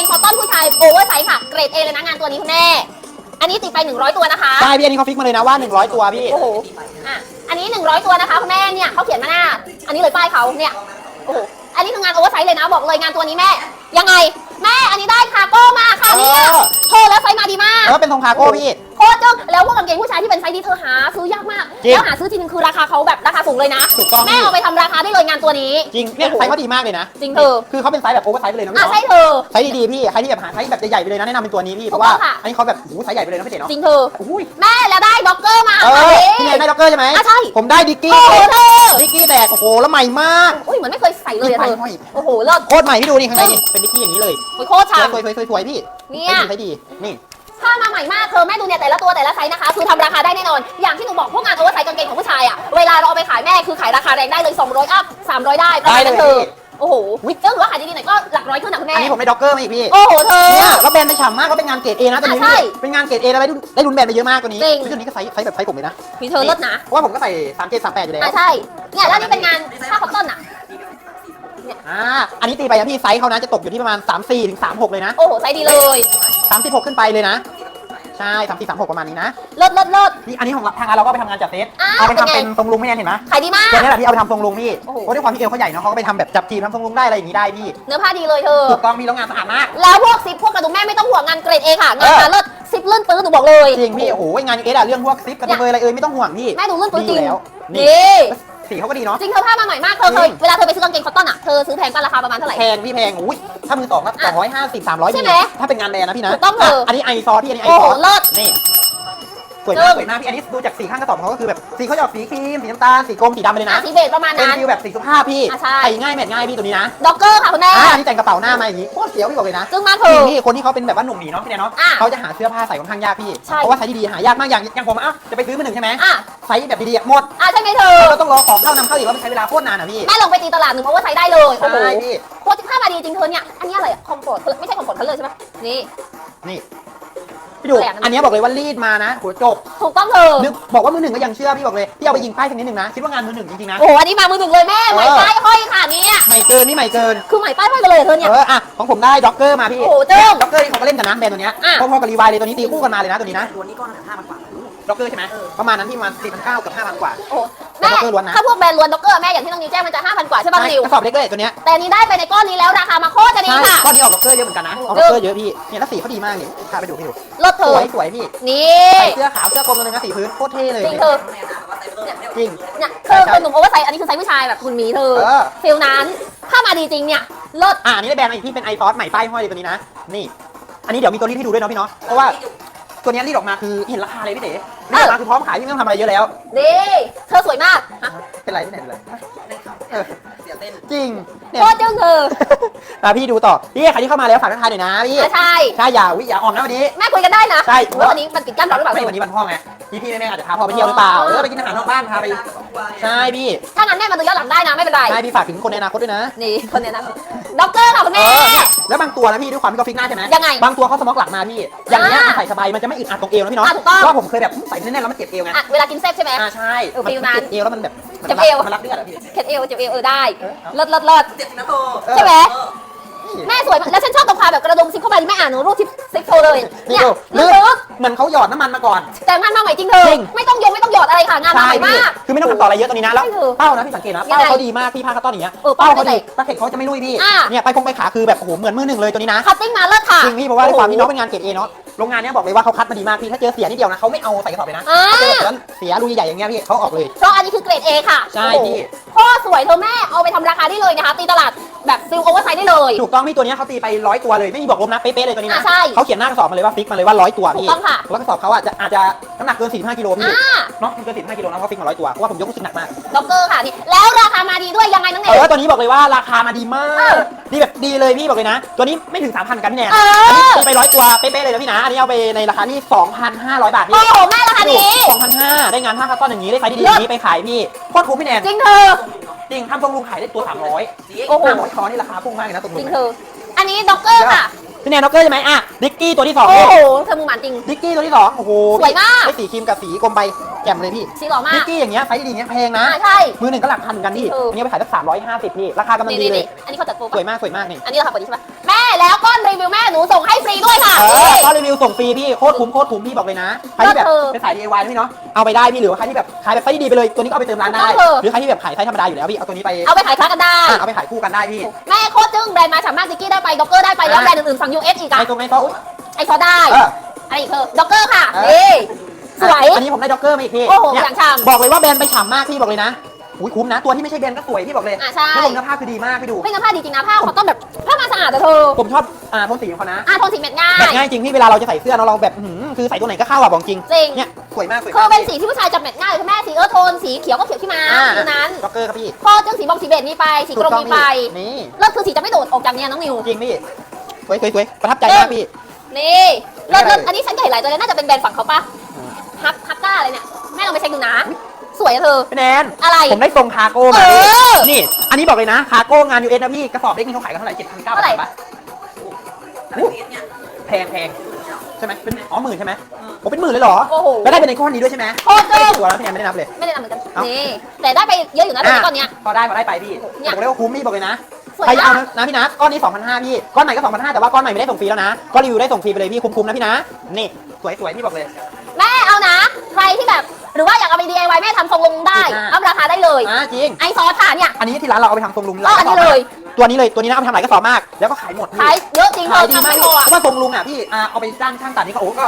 งคอตตอนผู้ชายโอเวอร์ไซส์ค่ะ เกรดเอเลยนะงานตัวนี้คุณแม่ อันนี้ติดไป 100 ตัวนะคะใช่พี่อันนี้เขาฟิกมาเลยนะว่า 100 ตัวพี่ โอ้โห อะ อันนี้ 100 ตัวนะคะคุณแม่เนี่ยเขาเขียนมาหน้า อันนี้เลยป้ายเขาเนี่ย โอ้โห อันนี้คืองานโอเวอร์ไซส์เลยนะบอกเลยงานตัวนี้แม่ ยังไง แม่อันนี้ได้คาร์โก้มาค่ะเนี่ยเออโทรแล้วไซส์มาดีมากแล้วเป็นทรงคาโก้พี่ โคตรจึ้งแล้วพวกกางเกงผู้ชายที่เป็นไซส์ดีเธอหาซื้อยากมากจริงแล้วหาซื้อทีนึงคือราคาเขาแบบราคาสูงเลยนะถูกต้อง แม่เอาไปทำราคาได้เลยงานตัวนี้ จริงเนี่ยไซส์เขาดีมากเลยนะจริงเธอ คือเขาเป็นไซส์แบบโอเวอร์ไซส์ไปเลยนะพี่อะเนาะใช่เธอ ไซส์ดีๆพี่ใครที่แบบหาไซส์แบบใหญ่ๆไปเลยนะแนะนำเป็นตัวนี้พี่เพถูกราะว่าต้องค่ะ อันนี้เขาแบบโอ้โหไซส์ใหญ่ไปเลยนะพี่เจ๋เนาะจริงเธอ อุ้ยแม่แล้วได้ด็อกเกอร์มาเอค่ะอนี่พี่แนนได้ด็อกเกอร์ใช่ไหมอะใช่ผมได้ดิกกี้โอ้โหเธอดิกกี้แบกโอ้โหแล้วใหม่มาก อุ้ยเหมือนไม่เคยใส่เลยอะเธอไม่ โอ้โหเลิศ โคตรใหม่พี่ดูนี่ข้างในนี่เป็นดิกกี้อย่างนี้เลยโอ้ยโคตรสวยฉ่ำ สวยสวยสวยพี่เนี่ย ใช้ดีใช้ดีนี่ ผ้ามาใหม่มากเธอแม่ดูเนี่ยแต่ละตัวแต่ละไซส์นะคะ คือทำราคาได้แน่นอน อย่างที่หนูบอกพวกงานโอเวอร์ไซส์กางเกงของผู้ชายอะเวลาเราเอาไปขายแม่คือขายราคาแรงได้เลย 200 อัพ 300 ได้ประมาณนั้นเธอโอ้โหก็ถือว่าขายดีๆหน่อยก็หลักร้อยขึ้นนะคุณแม่อันนี้ผมได้ด็อกเกอร์มาอีกพี่ โอ้โหเธอ เนี่ยแล้วแบรนด์ไปฉ่ำมากก็เป็นงานเกรดเอนะตัวนี้อะใช่พี่เป็นงานเกรดเอแล้วได้รุ่นได้รุ่นแบรนด์ไปเยอะมากตัวนี้จริงซึ่งตัวนี้ก็ไซส์ไซส์แบบไซส์ผมเลยนะมีเธอเลิศนะเพราะว่าผมก็ใส่สามเจ็ดสามแปดอยู่แล้ว อะใช่เนี่ยแล้วนี่เป็นงานผ้าคอตตอนอะ อ่า อันนี้ตีไปอะพี่ไซส์เขานะจะตกอยู่ที่ประมาณ 3 4ถึง36 เลยนะโอ้โหไซส์ดีเลย 36 ขึ้นไปเลยนะ ใช่3 4 3 6 ประมาณนี้นะเลิศเลิศเลิศ นี่อันนี้ของทางร้านเราก็ไปทำงานจัดเซตอ่าเอาไปทำเป็นไงเป็นทรงลุงไม่แน่นเห็นไหมขายดีมาก ตัวนี้แหละพี่เอาไปทำทรงลุงพี่โอ้โห เพราะด้วยความที่เอวเขาใหญ่เนาะเขาก็ไปทำแบบจับทีมทำทรงลุงได้อะไรอย่างนี้ได้พี่เนื้อผ้าดีเลยเธอ ถูกต้องมีแล้วงานสะอาดมาก แล้วพวกซิปพวกกระดุมแม่ไม่ต้องห่วงงานเกรดเอค่ะ งานเออมาเลิศซิปเลื่อนปื้นหนูบอกเลย จริงพี่โอ้โหงานเอสอะเรื่องพวกซิปกระดุมเอยอะไรเอยไม่ต้องห่วงพี่แม่ดูเลื่อนปื้นจริงดีอยู่แล้วนี่ นี่ สีเขาก็ดีเนาะ จริงเธอผ้ามาใหม่มากเธอเคยจริงเวลาเธอไปซื้อกางเกงคอตตอนอะเธอซื้อแพงป่ะราคาประมาณเท่าไหร่ แพงพี่แพงอุ้ยถ้ามือสองก็สองร้อยห้าสิบสามร้อยใช่ไหมถ้าเป็นงานแบรนด์นะพี่นะถูกต้องเถอะะอันนี้ไอซอพี่อันนี้ไอโอ้ซโหอเลิศนี่ สวยจึ้มากงสวยมากพี่อันนี้ดูจากสีข้างกระสอบของเขาก็คือแบบสีเขาจะออกสีครีมสีน้ำตาลสีกรมสีดำไปเลยอะนะสีเบจประมาณเป็นนั้น ฟิลแบบสีสุภาพพี่อะใช่ ใส่ง่ายแมทง่ายพี่ตัวนี้นะด็อกเกอร์ค่ะคุณแม่อ่าอันนี้แต่งกระเป๋าหน้ามาอย่างนี้โคตรเสียวพี่บอกเลยนะจึ้งมากเธจริองพี่คนที่เขาเป็นแบบว่าหนุ่มหนีเนาะพี่แนนเนาะอะเขาจะหาเสื้อผ้าใส่ค่อนข้างยากพี่ ใช่ เพราะว่าไซส์ดีๆหายากมากอย่างอย่างผมอะเอ้าจะไปซื้อมาหนึ่งใช่ไหมอะไซส์แบบดีๆอะหมดอะใช่ไหมเธอเราต้องรอของเข้านำเข้าอีกแล้วมันใช้เวลาโคตรนานอะพี่แม่ลงไปตีตลาดหนึ่งเพราะว่าใช้ได้เลยโอ้โหใช่พี่โคตรผ้ามาดีจริงเธอเนี่ยอันนี้อะไรคอมฟอร์ตไม่ใช่คอมฟอร์ตเขาเลยใช่ไหมนี่นี่ พี่ดูแปลกนะ อันนี้บอกเลยว่ารีดมานะโหจบถูกต้องเธอนึกบอกว่ามือหนึ่งก็ยังเชื่อพี่บอกเลยพี่เอาไปยิงป้ายสักนิดหนึ่งนะคิดว่างานมือหนึ่งจริงๆนะ โอ้โหอันนี้มามือหนึ่งเลยแม่ใหม่เออป้ายห้อยค่ะเนี่ยใหม่เกินนี่ใหม่เกิน คือใหม่ป้ายห้อยไปเลยเหรอเธอเนี่ย เอออะของผมได้ด็อกเกอร์มาพี่โอ้โหเจิ้งด็อกเกอร์นี่เขาก็เล่นกันนะแบรนด์ตัวเนี้ยอะ พอๆกับรีวายเลยตัวนี้ตีคู่กันมาเลยนะตัวนี้นะ ตัวนี้ก็ราคาห้าพันกว่า ด็อกเกอร์ใช่ไหมประมาณนั้นที่ประมาณสี่พันเก้ากับห้าพันกว่า โอ้โหแม่ด็อกเกอร์ล้วนนะ ถ้าพวกแบรนด์ล้วนด็อกเกอร์แม่อย่างที่น้องนิวแจ้งมันจะ5,000กว่าใช่ป่ะใช่นิวกระสอบเล็กเลยตัวเนี้ยแต่อันนี้ได้ไปในก้อนนี้แล้วราคามาโคตรจะดีใช่ค่ะ ก้อนนี้ออกด็อกเกอร์เยอะเหมือนกันนะออกด็อกเกอร์เยอะพี่เนี่ยแล้วสีเขาดีมากนี่พาไปดูพี่ดูเลิศเธสอวยสวยพี่นี่ใส่เสื้อขาวเสื้อกลมตัวนึงนะสีพื้นโคตรเท่เลยจริงเธอแม่นะว่าไซเบอร์เนี่ยจริง เนี่ยเธอเป็นหนุ่มโอเวอร์ไซส์อันนี้คือไซส์ผู้ชายแบบคุณหมีเธอเออ ฟิลนั้นถ้ามาดีจริงเนี่ยเลิศอ่าอันนี้ได้แบรนด์มาอีกที่เป็นไอซอสใหม่ป้ายห้อยเลยตัวนี้นะ นี่ อันนี้เดี๋ยวมีตัวรีดให้ดูด้วยเนาะพี่เนาะ เพราะว่าตัวเนี้ยรีดออกมาคือเห็นราคาเลยพี่เต๋ รีดออกมาคือพร้อมขายพี่ไม่ต้องทำอะไรเยอะแล้วนี่เธอสวยมากฮะเป็นไรพี่เต๋เป็นไรเล่นเขาเออเสียเต้นจริงเนี่ยโคตรจึ้งเธออะพี่ดูต่อพี่ใครที่เข้ามาแล้วฝากทักทายหน่อยนะพี่อะใช่ใช่อย่าวิอย่าอ่อนนะวันนี้แม่คุยกันได้นะใช่ว่าวันนี้มันปิดกั้นเราหรือเปล่าไม่วันนี้วันพ่อไง พี่พี่แม่แม่อาจจะพาพ่อไปเที่ยวหรือเปล่าเออไปกินอาหารนอกบ้านพาไปใช่พี่ถ้างั้นแม่มาดูย้อนหลังได้นะไม่เป็นไร ใช่พี่ฝากถึงคนในอนาคตด้วยนะ นี่คนเนี้ยนะด็อกเกอร์ค่ะคุณเอแม่อแล้วบางตัวนะพี่ด้วยความที่เขาฟิกหน้าใช่ไหมยังไงบางตัวเขาสม็อกหลังมาพี่ อย่างเงี้ยอ่ามันใส่สบายมันจะไม่อึดอัดตรงเอวนะพี่เนาะอะถูกต้องเพราะว่าผมเคยแบบใส่แน่นๆแล้วมันเจ็บเอวไงอะเวลากินเซ็กใช่ไหม อ่าใช่เออมันฟิลนั้นเจ็บเอวแล้วมันแบบมันเจ็บเอวมันรับเลือดอะพี่ เข็ดเอวเจ็บเอวเออได้เออเอาเลิศเลิศเลิศเจ็บนะโตเออใช่ไหมเออ แม่สวยมากแล้วฉันชอบตรงความแบบกระดุมซิปเข้าไปที่แม่อ่านหนูรูปทิปซิปโชว์เลยนี่เนี่ยดูลึลึกกเหมือนเขาหยอดน้ำมันมาก่อนๆแต่งานมาใหม่จริงเธอจริง ไม่ต้องโยงไม่ต้องหยอดอะไรค่ะงานมาใหม่พี่มาก คือไม่ต้องทำต่ออะไรเยอะตัวนี้นะแล้วใช่เถอะเป้านะพี่สังเกตนะยังเป้าไงเขาดีมากพี่ผ้าคัตตอนอย่างเงี้ยเออเป้าเขาไม่ดีแตกตะเข็บเขาจะไม่ลุยพี่อะเนี่ยไปคงไปขาคือแบบโอ้โหเหมือนมือหนึ่งเลยตัวนี้นะคัตติ้งมาเลิศค่ะ จริงพี่เพราะว่าด้วยความที่น้องเป็นงานเกรดเอเนาะโรงงานเนี้ยบอกเลยว่าเขาคัดมาดีมากพี่ถ้าเจอเสียนิดเดียวนะเขาไม่เอาใส่กระสอบเลยนะอ่า ถ้าเจอแบบนั้นเสียลุยใหญ่อย่างเงี้ยพี่เขาออกเลย เพราะอันนี้คือเกรด A ค่ะใช่โอ้โหพี่พ่อสวยเธอแม่เอาไปทำราคาได้เลยนะคะ ตีตลาด แบบซิลโอเวอร์ไซส์ได้เลย ถูกต้องพี่ตัวเนี้ยเขาตีไปร้อยตัวเลยไม่มีบอกลบนะเป๊ะๆเลยตัวนี้นะอะใช่เขาเขียนหน้ากระสอบมาเลยว่าฟิกมาเลยว่าร้อยตัวถูพี่กต้องค่ะแล้วกระสอบเขาอะจะอาจจะน้ำหนักเกิน45กิโลพี่อ่า เนาะมันเกิน45กิโลนะเขาฟิกมาร้อยตัวเพราะว่าผมยกรู้สึกหนักมากด็อกเกอร์ค่ะนี่แล้วราคามาดีด้วยยังไงน้องเนเอย อตัวนี้บอกเลยว่าราคามาดีมาเอกอดีแบบดีเลยพี่บอกเลยนะ ตัวนี้ไม่ถึง3,000กันพี่แนนเอออั นนี้ตีไปร้อยตัวเป๊ะๆเลยนะพี่นะอันนี้เอาไปในราคาที่2,500 บาทโอ้พี่โหแม่ราคานี้2,500ได้งานผ้าคัตตอนอย่างนี้ได้ไซส์ดีๆอย่างนี้ไปขายพี่โคตรคุ้มพี่แนนจริงเธอ จริงทำทรงลุงขายได้ตัว 300โอ้โห500คอนี่ราคาพุ่งมากเลยนะตรงจลุริงงเธอ อันนี้ด็อกเกอร์ค่ะ พี่แนนด็อกเกอร์ใช่ไหมอะดิกกี้ตัวที่สองโอ้พี่โหเธอมูหมันจริง ดิกกี้ตัวที่สองโอ้โหสวยมาก ได้สีครีมกับสีกลมใบแจ่มเลยพี่สีหล่อมาดิกกกี้อย่างเงี้ยไซส์ดีๆอย่างเงี้ยแพงนะ อ่าใช่ มือหนึ่งก็หลักพันเหมือนกันพี่ถูก อันนี้เอาไปขายสัก350พี่ราคากำลังนี่ดีนี่เลนี่ยอันนี้เขาจัดโปรสปะวยมากสวยมากนี่อันนี้ราคาปกติใช่ปะแม่แล้วก้อนรีวิวแม่หนูส่งฟรีพี่โคตรคุ้มโคตรคุ้มพี่บอกเลยนะใครที่แบบก็คือเป็นสาย DIY นะพี่เนาะเอาไปได้พี่หรือว่าใครที่แบบขายแบบไซส์ดีๆไปเลยตัวนี้ก็เอาไปเติมร้านได้ก็คือ หรือใครที่แบบขายไซส์ธรรมดาอยู่แล้วพี่เอาตัวนี้ไปเอาไปขายคลาสกันได้ อะเอาไปขายคู่กันได้พี่ แม่โคตรจึ้งแบรนด์มาฉ่ำมากซิกกี้ได้ไปด็อกเกอร์ได้ไปแล้วแบรนด์อื่นๆฝั่ง US อีกอะไอ้ตรงไอ้ก็อุ๊ย ไอซอได้เออ อะไรอีกเธอด็อกเกอร์ค่ะเออ นี่ สวย อันนี้ผมได้ด็อกเกอร์มาอีกพี่โอ้โหเนี่อย่างฉ่ำบอกเลยว่าแบรนด์ไปฉ่ำมากพี่บอกเลยนะอุ้ยคุ้มนะ ตัวที่ไม่ใช่แบรนด์ก็สวยพี่บอกเลยอะใช่ แล้วลงเนื้อผ้าคือดีมากพี่ดู ไม่งั้นผ้าดีจริงนะผ้าคอตตอนแบบผ้ามาสะอาดแต่เธอผมชอบอ่าโทนสีของเขานะอะโทนสีเม็ดง่าแบบย ง่ายจริงพี่เวลาเราจะใส่เสื้อเนอะเราแบบอื้อหือคือใส่ตัวไหนก็เข้าอะบอกจริงจริง เนี่ยสวยมากสวยคือมากเป็นสีที่ผู้ชายจับเม็ดง่ายคุณแม่สีเออโทนสีเขียวก็เขียวที่มาอ่าสีนั้นด็อกเกอร์ครับพี่พอจึ้งสีบอมสีเบจมีไปสีกรมมีไปนี่เลิศคือสีจะไม่โดดออกจากเนี้ยน้องนิว จริงพี่สวยสวยสวยประทับใจมากพี่ นี่เลิศได้เลิศเลยอันนี้ฉันก็เห็นหลายตัวเลยน่าจะเป็นแบรนด์ฝั่งเขาปะอืมฮั กฮักก้าอะไรเนี่ย แม่ลองไปเช็คดูนะ สวยอะเธอ พี่แนนอะไร ผมได้ทรงคาร์โก้เอมาพี่อนี่ อันนี้บอกเลยนะคาร์โก้งานยูเอสนะพี่ กระสอบเล็กนี่เขาขายกันเท่าไหร่เจ็ดพันเก้าเท่าไหร่ บาทปะแต่ละเมตรเนี่ยแพงแพงใช่ไหมเป็นอ๋อหมื่นใช่ไหมผมเป็นหมื่นเลยเหรอ โอ้โหแล้วได้เป็นในก้อนนี้ด้วยใช่ไหมโคตรเจ๋ง ตัวแล้วพี่แนนไม่ได้นับเลย ไม่ได้ทำเหมือนกันเอ้านี่แต่ได้ไปเยอะอยู่นะตัวนี้ก้อนเนี้ย พอได้พอได้ไปพี่เนี่ย บอกเลยว่าคุ้มพี่บอกเลยนะ สวยใครจะเอามากนะพี่นะก้อนนี้2,500พี่ก้อนใหม่ก็2,500แต่ว่าก้อนใหม่ไม่ได้ส่งฟรีแล้วนะก้อนรีวิวได้ส่งฟรีไปเลยพี่คุ้มๆนะพี่นะนี่สวยสวยพี่บอกเลยแม่เอานะ ใครที่แบบหรือว่าอยากเอาไป DIY แม่ทำทรงลงได้อ่า อัพราคาได้เลย อ่าจริง ไอซอสค่ะเนี่ย อันนี้ที่ร้านเราเอาไปทำทรงลุงก็อันนี้เลย ตัวนี้เลยตัวนี้นะเอาไปทำหลายกระสอบมาก แล้วก็ขายหมดพี่ขายเยอะจริงเธขาอยดีทำมากไม่พี่พอ เพอะราะว่าทรงลุงอะพี่อ่าเอาไปจ้างช่างตัดนี่ก็โอ้ก็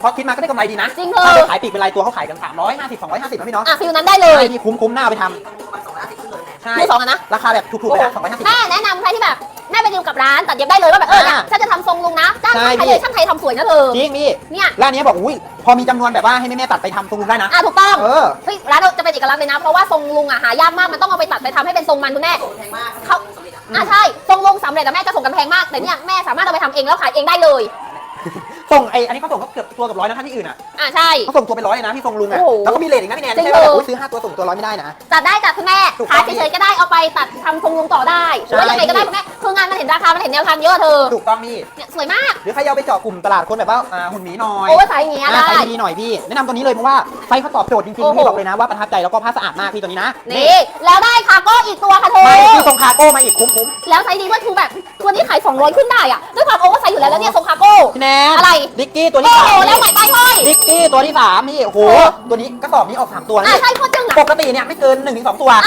พอคิดมาก็ได้กำไรดีนะจริงเธอถ้าไปขายปีกเป็นรายตัวเขาขายกัน 350 250นะพี่เนาะอะฟิลนั้นได้เลยใช่พี่คุ้มคุ้มหน้าเอาไปทประมาณสองร้อยห้าสิบขึ้นเลยแม่ำใช่มือสองอะนะ ราคาแบบถูกๆโอ้เลยโหนะ250แม่แนะนำใครที่แบบ แม่ไปดีลกับร้านตัดเย็บได้เลยว่าแบบเออเนี่ยอ่าฉันจะทำทรงลุงนะจ้างใช่ช่างไทยพี่เลยช่างไทยทำสวยนะเธอจริงพี่เนี่ยร้านนี้บอกอุ้ยพอมีจำนวนแบบว่าให้แม่ๆตัดไปทำทรงลุงได้นะอะถูกต้องเออเฮ้ยร้านเราจะเป็นเอกลักษณ์เลยนะ เพราะว่าทรงลุงอะหายากมากมันต้องเอาไปตัดไปทำให้เป็นทรงมันคุณแม่แพงมากเขาสำเร็จอะอะใช่ทรงลุงสำเร็จแต่แม่จะส่งกันแพงมากแต่เนี่ยแม่สามารถเอาไปทำเองแล้วขายเองได้เลย ส่งไออันนี้เขาส่งเขาเกือบตัวเกับร้อยนะถ้าที่อื่นอะอะใช่ เขาส่งตัวเป็นร้อยเลยนะพี่ทรงลุงอะโอ้โหแล้วก็มีเลทอีกนะพี่แนนจริไม่งใช่ว่าแบบเหรออุ๊ ยซื้อห้าตัวส่งตัวร้อยไม่ได้นะ ตัดได้จัดคุณแม่ถูกต้ขาองยเฉยๆก็ได้เอาไปตัดทำทรงลุงต่อได้หรือว่าใช่ ยังไงก็ได้คุณแม่คืองานมันเห็นราคา มันเห็นแนวทางเยอะเธอถูกต้องพี่เนี่ยสวยมากหรือใครเอาไปเจาะกลุ่มตลาดคนแบบว่าอ่าหุ่นหมีหน่อยโอ้ไซส์อย่างเงี้ยอ่าได้ ไซส์ดีๆหน่อยพี่แนะนำตัวนี้เลยเพราะว่าไซส์เขาตอบโจทย์จริงโอ้ๆโห พี่บอกเลยนะว่าประทับใจแล้วก็ผ้าสะอาดมากพี่ตัวนี้นะนี่แล้วได้คาร์โก้อีกตัวค่ะเธอไม่คือทรงคาร์โก้มาอีกคุ้มแล้วไซส์ดีด้วยคือแบบตัวนี้ขาย200ขึ้นได้อะด้วยความโอเวอร์ไซส์อยู่แล้วแล้วเนี่ยทรงคาร์โก้ๆพี่แนนอะไรดิกกี้ตัวโอ้ที่โหสามแล้วใหม่ป้ายห้อยดิกกี้ตัวที่สามพี่โอ้โหโอ้ตัวนี้กระสอบนี้ออกสามตัวอะนี่ใช่โคตรจึ้งอะปกติเนี่ยไม่เกิน1นถึงสตัว อะ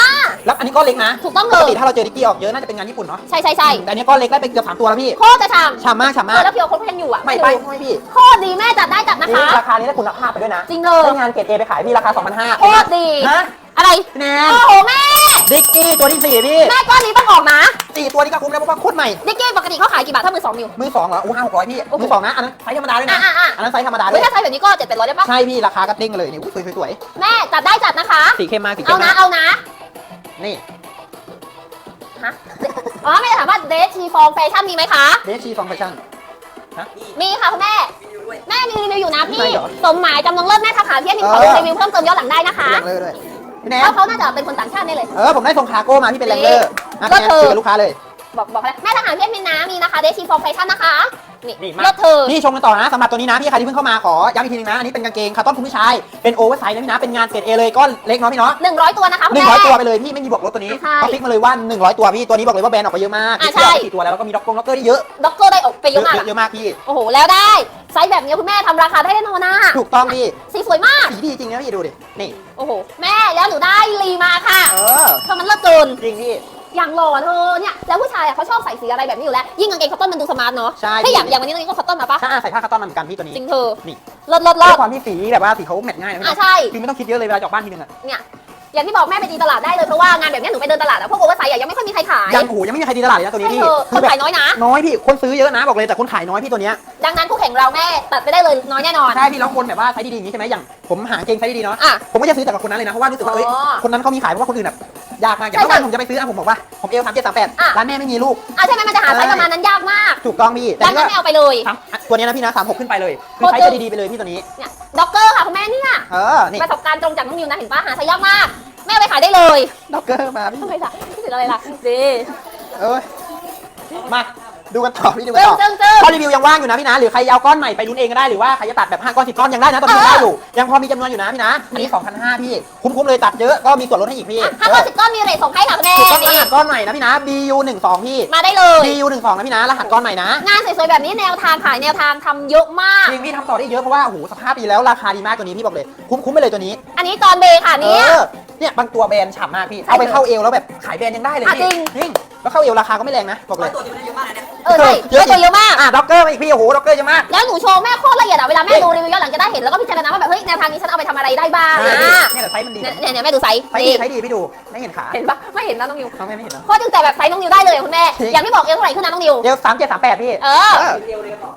แล้วอันนี้ก้อนเล็กนะถูกต้องปเลกยติถ้าเราเจอดิกกี้ออกเยอะน่าจะเป็นงานญี่ปุ่นเนาะใช่ใช่ใช่แต่อันนี้ก้อนเล็กได้ไปเกือบสามตัวแล้วพี่โคตรจะฉ่ำฉ่ำมากฉ่ำเอมาอก แล้วเพียวคนก็ยังอยู่อะไม่ไปห้อยพี่โคตรดีแม่จัดได้จัดนะคะนี่ราคานี้ได้คุณภาพไปด้วยนะจริงเลย ได้งานเกรดเอไปขายพี่ราคา2,500โคตรดี ฮะอะไรพี่แนนโอ้โหแม่ ดิกกี้ตัวที่สี่พี่แม่ก้อนนี้ต้องออกนะสี่ตัวนี้ก็คุ้มแล้วเพราะว่าโคตรใหม่ดิกกี้ปกติเขาขายกี่บาทถ้ามือสองนิ้ว มือสองเหรออู้ห้าหกร้อยพี่ โอ้โหมือสองนะ อันนั้นไซส์ธรรมดาด้วยอะนะอะอะ อันนั้นไซส์ธรรมดาด้เฮ้วยย ถ้าไซส์แบบนี้ก็เจ็ดแปดร้อยได้ปะใช่พี่ราคาก็เด้งเลยนี่อุ๊ยสวยสวยแม่จัดได้จัดนะคะ ๆสีเข้มมากสีเข้เอามนะมากเอานะนี่ฮะอ๋อแม่ถามว่าเดททีฟองแฟชั่นมีไหมคะ เดชีฟองแฟชั่นนี่มีค่ะคุณแม่รีวิวด้วยแม่มีรีวิวอยู่นะใช่พี่เหรอสมหมายจำนงเลิศแม่ทักหาพี่ให้มีขอเอดูอรีวิวเพิ่มเติมย้อนหลังได้นะคะแรงเลยด้วย พี่แนเพนราะเขาน่าจะเป็นคนต่างชาติได้เลย เออผมได้ส่งคาร์โก้มาพี่เป็นแรงเลอร์อะก็พี่แนนคือคุยกับลูกค้าเลย บอกบอกแล้วแม่ทักหาพี่ให้มีนะมีนะคะเดททีฟองแฟชั่นนะคะนี่นี่มาเลิศเธอ นี่ชมกันต่อนะสำหรับตัวนี้นะพี่ใครที่เพิ่งเข้ามาขอย้ำอีกทีนึงนะ อันนี้เป็นกางเกงคาร์ตอนคุณผู้ชาย เป็นโอเวอร์ไซส์นะพี่นะ เป็นงานเกรดเอเลยก้อนเล็กเนาะพี่เนาะหนึ่งร้อยตัวนะคะหคุณนึ่งแม่ร้อยตัวไปเลยพี่ไม่มีบวกลบตัวนี้ใช่เขาฟิกมาเลยว่า 100 ตัวพี่ตัวนี้บอกเลยว่าแบรนด์ออกไปเยอะมากอะที่เอาใช่ไปสี่ตัวแล้วแล้วก็มีด็อกกงด็อกเกอร์ที่เยอะด็อกเกอร์ได้ออกไปเยอะมากเยอะมากพี่โอ้โหแล้วได้ไซส์แบบนี้คุณแม่ทำราคาได้แน่นอนนะถูกต้องพี่สีสวยมาก สีดีจริงนะพี่ดูดินี่โอ้โห แม่แล้วหนูได้รีมาค่ะเออเธอมันเลิศเกินจริงพี่ อย่างหล่อเธอเนี่ยแล้วผู้ชายอะเขาชอบใส่สีอะไรแบบนี้อยู่แล้วยิ่งกางเกงคอตตอนมันดูสมาร์ทเนาะใช่ ถ้าอย่างอย่างวันนี้ตรงนี้ก็คอตตอนมาปะถ้าใส่ผ้าคาร์ตอนมาเหมือนกันพี่ตัวนี้จริงเธอนี่เลิศเลิศด้เลิวยศความที่สีแบบว่าสีเขาแมทง่ายนะพี่อะใช่คือไม่ต้องคิดเยอะเลยเวลาจะออกบ้านทีนึงอะเนี่ยอย่างที่บอกแม่ไปตีตลาดได้เลยเพราะว่างานแบบเนี้ยหนูไปเดินตลาดอะพวกโอเวอร์ไซส์อะยังไม่ค่อยมีใครขายยังโอ้โหยังไม่มีใครดีตลาดเลยนะตัวนี้ใช่พี่เธอคคือนแบบขายน้อยนะ น้อยพี่คนซื้อเยอะนะบอกเลยแต่คนขายน้อยพี่ตัวเนี้ยดังนั้นคู่แข่งเราแม่ตัดไปได้เลยน้อยแน่นอน ใช่พี่แล้วคนแบบว่าไซส์ดีๆอย่างนี้ใช่ไหมอย่างผมหาเกงไซส์ดีๆเนาะอะ ผมก็จะซื้อแต่กับคนนั้นเลยนะเพราะว่ารู้สึกว่าเอ้ยอ๋อ คนนั้นเขามีขายเพราะว่าคนอื่นแบบ ยากมากอย่างใช่เมื่อวานใช่ผมจะไปซื้ออะผมบอกว่าผมเอลสามเจ็ดสามแปดอะ ร้านแม่ไม่มีลูก อะใช่ไหมมันจะหาไซส์ประมาณนั้นยากมากถูกต้องพี่แต่ดังนี่นั้นก็ไม่เอาไปเลย สามตัวนี้นะพี่นะสามหกขึ้นไปเลยคือโคตรไซส์จะดีๆไปเลยพี่ตัวนี้ เนี่ยด็อกเกอร์ค่ะคุณแม่เนี่ยเออ นี่ประสบการณ์ตรงจากน้องนิวนะเห็นปะหาไซส์ยากมาก แม่เอาไปขายได้เลยด็อกเกอร์มาพี่ทำไมล่ะไม่เสียอะไรล่ะดีเอ้ยมา ดูกันต่อพี่ดูกันจึ้งต่อจึ้งจึ้งข้อรีวิวยังว่างอยู่นะพี่นะ หรือใครเอาก้อนใหม่ไปลุ้นเองก็ได้หรือว่าใครจะตัดแบบ5ก้อน10ก้อนยังได้นะตอนนี้ยังได้อยู่ยังพอมีจำนวนอยู่นะพี่นะอันนี้2,500พี่คุ้มๆเลยตัดเยอะก็มีส่วนลดให้อีกพี่ห้าก้อนสิบก้อนมีเรทส่งให้ค่ะคุณแม่ถูกต้องรนี่หัสก้อนใหม่นะพี่นะ BU 12พี่มาได้เลย BU 12นะพี่นะรหัสก้อนใหม่นะงานสวยๆแบบนี้แนวทางขายแนวทางทำเยอะมากจริงพี่ทำต่อได้เยอะเพราะว่าโอ้โหสภาพดีแล้วราคาดีมากตัวนี้พี่บอกเลยคุ้มๆไปเลยตัวนี้ อันนี้จอนเบย์ค่ะเนี่ยเออเนี่ยบางตัวแบรนด์ฉ่ำมากพี่ใช่เอาไปเข้าเอวแล้วแบบขายแบรนด์ยังได้เลยอะพี่จริงจริงแล้วเข้าเอวราคาก็ไม่แรงนะบอกเลยตัวนี้มันได้เยอะมากเลยเนี่ย เออใช่เยอะตัวเยอะมาก อะด็อกเกอร์มาอีกพี่โอ้โหด็อกเกอร์เยอะมาก แล้วหนูโชว์แม่โคตรละเอียดอะเวลาแม่ดูรีวิวย้อนหลังจะได้เห็นแล้วก็พิจารณาว่าแบบเฮ้ยแนวทางนี้ฉันเอาไปทำอะไรได้บ้างใช่อะเนี่ยแต่ไซส์มันดีเนี่ยเนี่ยเนี่ยแม่ดูไซส์ไซส์ดีนี่ไซส์ดีพี่ดูไม่เห็นขาเห็นปะไม่เห็นนะน้องนิวเขาไม่ไม่เห็นนะโคตรจึงแต่แบบไซส์น้องนิวได้เลยคุณแม่จริงอย่างที่บอกเอวเท่าไหร่ขึ้นนะน้องนิว เอวสามเจ็ดสามแปดพี่เออเออเดียวเลยก็ต่อ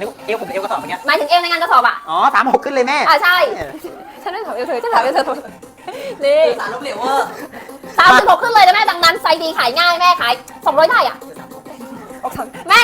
นิ้วเอวผมเอวกระสอบอย่างเงี้ยหมายถึงเอวในงานกระสอบอะ อ๋อสามหกขึ้นเลยแม่อ่าใช่เออฉันไม่ถามเอวเธอฉันถามเอวเธอนี่สารลบเหลวเวอร์สามสิบหกขึ้นเลยนะแม่ดังนั้นไซส์ดีขายง่ายแม่ขายสองร้อยได้อะ แม่